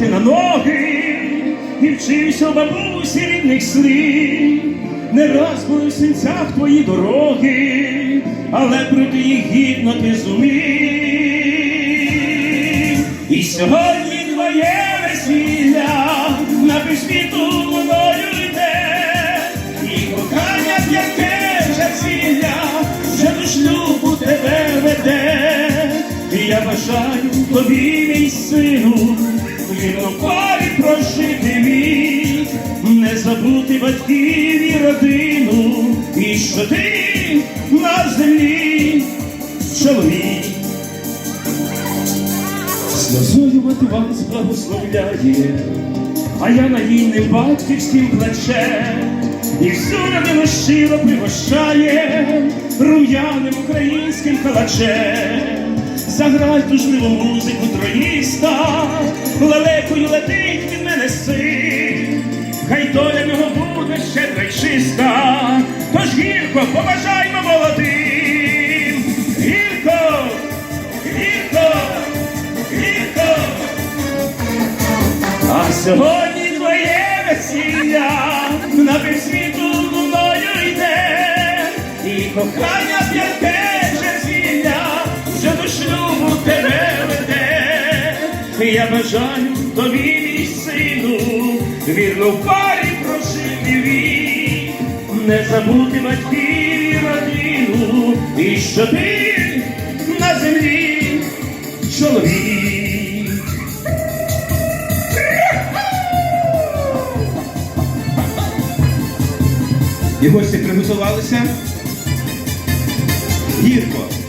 ти на ноги і вчився бабусі рідних слів. Не раз були в синцях твої дороги, але пройти їх гідно ти зумів. І сьогодні твоє весілля на півсвіту луною йде, і кохання п'яке засілля вже до шлюбу тебе веде. І я бажаю тобі, мій сину, вірно парі прожити вік, не забути батьків і родину, і що ти на землі? Чоловік. Сльозою мати вас благословляє, а я на їйним батьківським плече, і всю родину щиро пригощає рум'яним українським калачем. Заграй тужливу музику троїста, лелекою летить від мене син, хай доля нього буде щедра й чиста, тож гірко побажаймо молодим, гірко, гірко, гірко. А сьогодні твоє весілля на півсвіту луною йде, і кохання Я бажаю тобі, мій сину, вірно в парі прожити вік, не забути батьків і родину, і що ти на землі чоловік. І гості приготувалися. Гірко.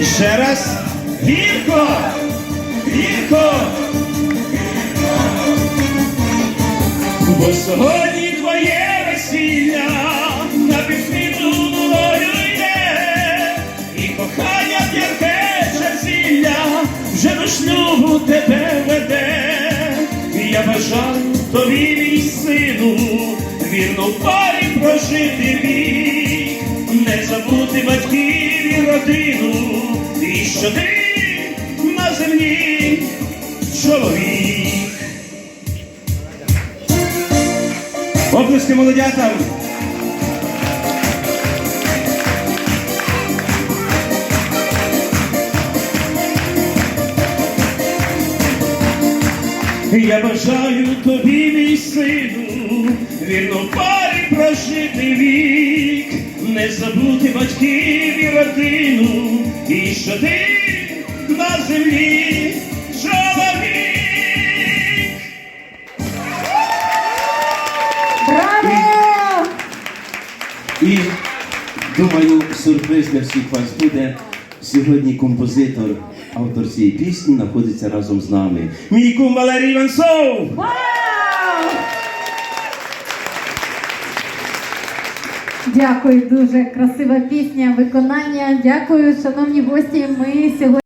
І ще раз. Гірко! Гірко! Бо сьогодні твоє весілля на півсвіту луною йде, і кохання п'яке зілля вже до шлюбу тебе веде. І я бажаю тобі, мій сину, вірно в парі прожити вік, не забути батьків і родину, і що ти на землі чоловік. Облески молодятам. Я бажаю тобі, мій сину, вірно парі прожити вік, не забути батьків і родину, і що ти на землі чоловік. Браво! І думаю, сюрприз для всіх вас буде. Сьогодні композитор, автор цієї пісні, знаходиться разом з нами. Мій кум Валерій Іванцов. Дякую, дуже красива пісня, виконання. Дякую, шановні гості. Ми сьогодні.